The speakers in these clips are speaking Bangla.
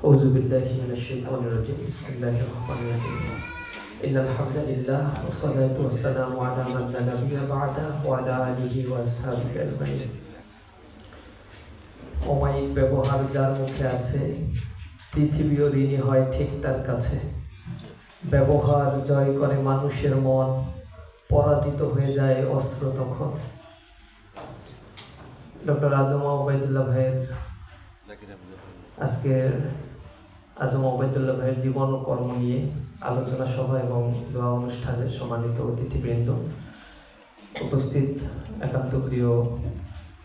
أعوذ بالله من الشيطان الرجيم بسم الله الرحمن الرحيم إن الحمد لله والصلاة والسلام على من لا نبي بعده وعلى آله وأصحابه أجمعين অমায়িক ব্যবহার যার মুখে আছে পৃথিবীও ঋণী হয় ঠিক তার কাছে ব্যবহার জয় করে মানুষের মন পরাজিত হয়ে যায় অস্ত্র তখন ডক্টর আজমা ওবায়দুল্লাহ ভাইয়ের আজকের আজম ওবায়দুল্লাহ ভাইয়ের জীবন ও কর্ম নিয়ে আলোচনা সভা এবং দোয়া অনুষ্ঠানের সম্মানিত অতিথিবৃন্দ। উপস্থিত একান্ত প্রিয়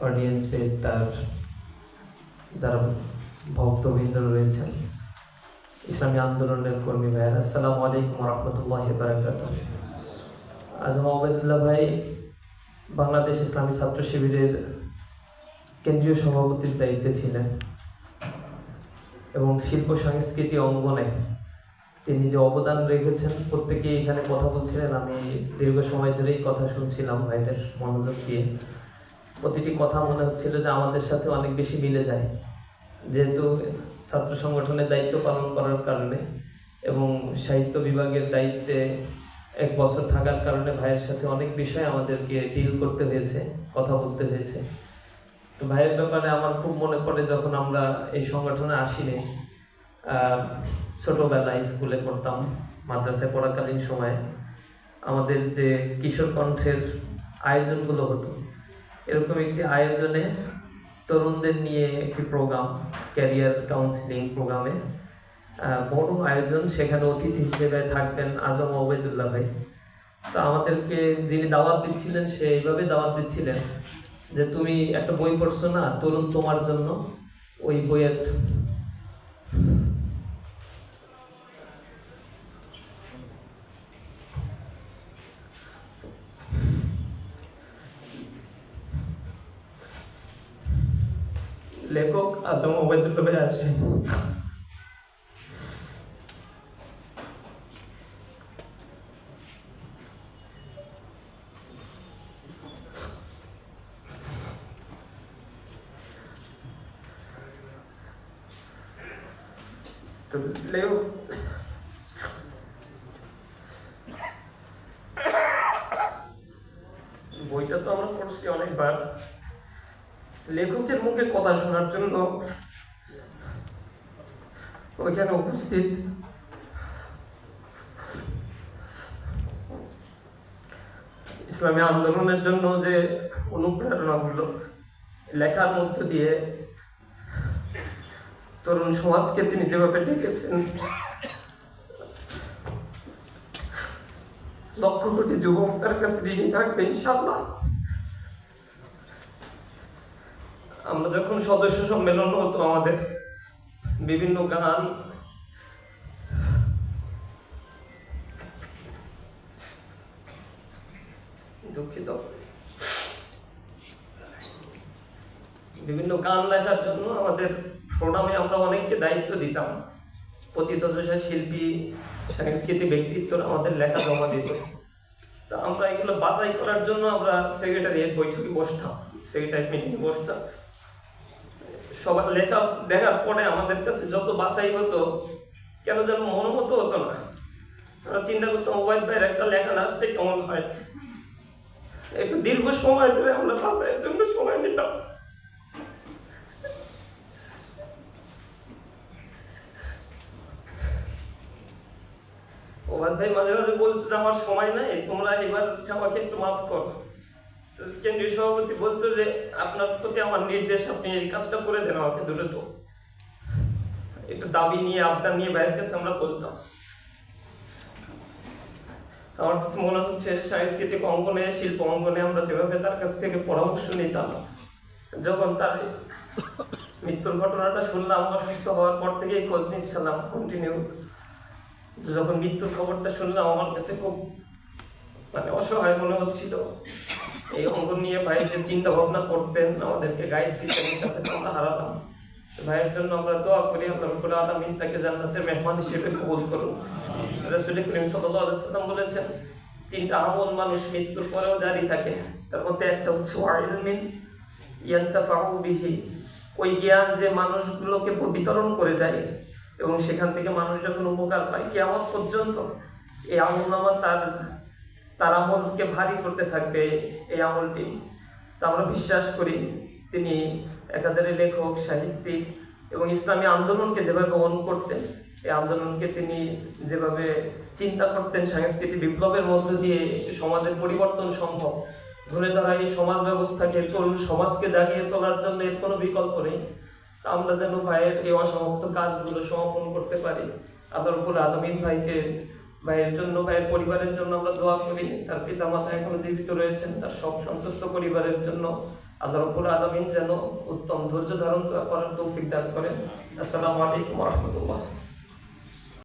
অডিয়েন্সে তার যারা ভক্তবৃন্দ রয়েছেন। ইসলামী আন্দোলনের কর্মী ভাইয়ের, আসসালামু আলাইকুম রহমতুল্লাহ বারাকাত আজম ওবায়দুল্লাহ ভাই বাংলাদেশ ইসলামী ছাত্র শিবিরের কেন্দ্রীয় সভাপতির দায়িত্বে ছিলেন। এবং শিল্প সংস্কৃতি অঙ্গনে তিনি যে অবদান রেখেছেন, প্রত্যেকেই এখানে কথা বলছিলেন। আমি দীর্ঘ সময় ধরেই কথা শুনছিলাম ভাইদের মনোযোগ দিয়ে। প্রতিটি কথা মনে হচ্ছিল যে আমাদের সাথে অনেক বেশি মিলে যায়। যেহেতু ছাত্র সংগঠনের দায়িত্ব পালন করার কারণে এবং সাহিত্য বিভাগের দায়িত্বে এক বছর থাকার কারণে ভাইয়ের সাথে অনেক বিষয় আমাদেরকে ডিল করতে হয়েছে, কথা বলতে হয়েছে। তো ভাইয়ের ব্যাপারে আমার খুব মনে পড়ে যখন আমরা এই সংগঠনে আসিনি। আহ, ছোটবেলায় স্কুলে পড়তাম মাদ্রাসায় পড়াকালীন সময়ে। আমাদের যে কিশোর কণ্ঠের আয়োজনগুলো হতো এরকম একটি আয়োজনে তরুণদের নিয়ে একটি প্রোগ্রাম ক্যারিয়ার কাউন্সিলিং প্রোগ্রামে। বড় আয়োজন সেখানে অতিথি হিসেবে থাকবেন আজম ওবেদুল্লাহ ভাই। তো আমাদেরকে যিনি দাওয়াত দিচ্ছিলেন সে এইভাবে দাওয়াত দিচ্ছিলেন যে তুমি একটা বই পড়ছো না, তরুণ তোমার জন্য ওই বইয়ের লেখক আজম ওবায়দুল্লাহ ভাই আসবেন। লেও বইটা তো আমরা পড়ছি অনেকবার। লেখকের মুখে কথা শোনার জন্য ওইখানে উপস্থিত। ইসলামী আন্দোলনের জন্য যে অনুপ্রেরণাগুলো লেখার মধ্য দিয়ে তরুণ সমাজকে তিনি যেভাবে ডেকেছেন, লক্ষ কোটি যুবক তার কাছে ঋণী থাকবে ইনশাল্লাহ আমরা যখন সদস্য সম্মেলন হতো আমাদের, বিভিন্ন গান, দুঃখিত। বিভিন্ন গান লেখার জন্য আমাদের প্রোগ্রামে আমরা অনেককে দায়িত্ব দিতাম। পতিতদশা শিল্পী, সাংস্কৃতিক ব্যক্তিত্বরা আমাদের লেখা জমা দিত। তা আমরা এগুলো বাছাই করার জন্য আমরা সেক্রেটারিয়েট বৈঠকে বসতাম। সেক্রেটারি মিটিংয়ে বসতাম। সবার লেখা দেখার পরে আমাদের কাছে যত বাছাই হতো, কেন যেন মনোমতো হতো না। আমরা চিন্তা করতাম, মোবাইল ভাইয়ের একটা লেখা না লাস্টে কেমন হয়? একটু দীর্ঘ সময় ধরে আমরা বাছাইয়ের জন্য সময় নিতাম। ওবাদ ভাই মাঝে মাঝে বলতো যে আমার সময় নাই, তোমরা এবার আমাকে একটু মাফ করো। তো কেন্দ্রীয় সভাপতি বলতো যে, আপনার প্রতি আমার নির্দেশ, আপনি এই কাজটা করে দেন আমাকে দ্রুত। একটু দাবি নিয়ে, আবদার নিয়ে বাইরের কাছে আমরা বলতাম। আমার কাছে মনে হচ্ছে সাংস্কৃতিক অঙ্গনে, শিল্প অঙ্গনে আমরা যেভাবে তার কাছ থেকে পরামর্শ নিতাম, যখন তার মৃত্যুর ঘটনাটা শুনলাম, অসুস্থ হওয়ার পর থেকেই খোঁজ নিচ্ছিলাম কন্টিনিউ যখন মৃত্যুর খবরটা শুনলাম, আমার কাছে খুব মানে অসহায় মনে হচ্ছিল। এই অঙ্গ নিয়ে ভাই যে চিন্তা ভাবনা করতেন, আমাদেরকে গাইড দিতেন সাথে আমরা হারালাম। ভাইয়ের জন্য আমরা দোয়া করি আমরা আলামিন তাকে জান্নাতের মেহমান হিসেবে কবুল করুন রাসূল করিম সাল্লাম বলেছেন, তিনটা আমল মানুষ মৃত্যুর পরেও জারি থাকে। তার মধ্যে একটা হচ্ছে ওয়াইলমিন ইয়ান্তাফাউ বিহি। ওই জ্ঞান যে মানুষগুলোকে বিতরণ করে যায় এবং সেখান থেকে মানুষ যখন উপকার পায় কেমন পর্যন্ত এই আমল নামা তার তার আমলকে ভারী করতে থাকবে এই আমলটি। তা আমরা বিশ্বাস করি তিনি একাধারে লেখক, সাহিত্যিক এবং ইসলামী আন্দোলনকে যেভাবে অন করতেন, এই আন্দোলনকে তিনি যেভাবে চিন্তা করতেন, সাংস্কৃতিক বিপ্লবের মধ্য দিয়ে সমাজের পরিবর্তন সম্ভব, ধরে ধরা এই সমাজ ব্যবস্থাকে, তরুণ সমাজকে জাগিয়ে তোলার জন্য এর কোনো বিকল্প নেই। আমরা যেন ভাইয়ের এই অসমাপ্ত কাজগুলো সমাপন করতে পারি। আল্লাহ রবুল আলমিন ভাইকে, ভাইয়ের জন্য, ভাইয়ের পরিবারের জন্য আমরা দোয়া করি। তার পিতা মাতা এখনও জীবিত রয়েছেন, তার সব সন্তুষ্ট পরিবারের জন্য আল্লাহ রবুল আলমিন যেন উত্তম ধৈর্য ধারণ করার তৌফিক দান করেন। আসসালামু আলাইকুম রহমতুল্লাহ।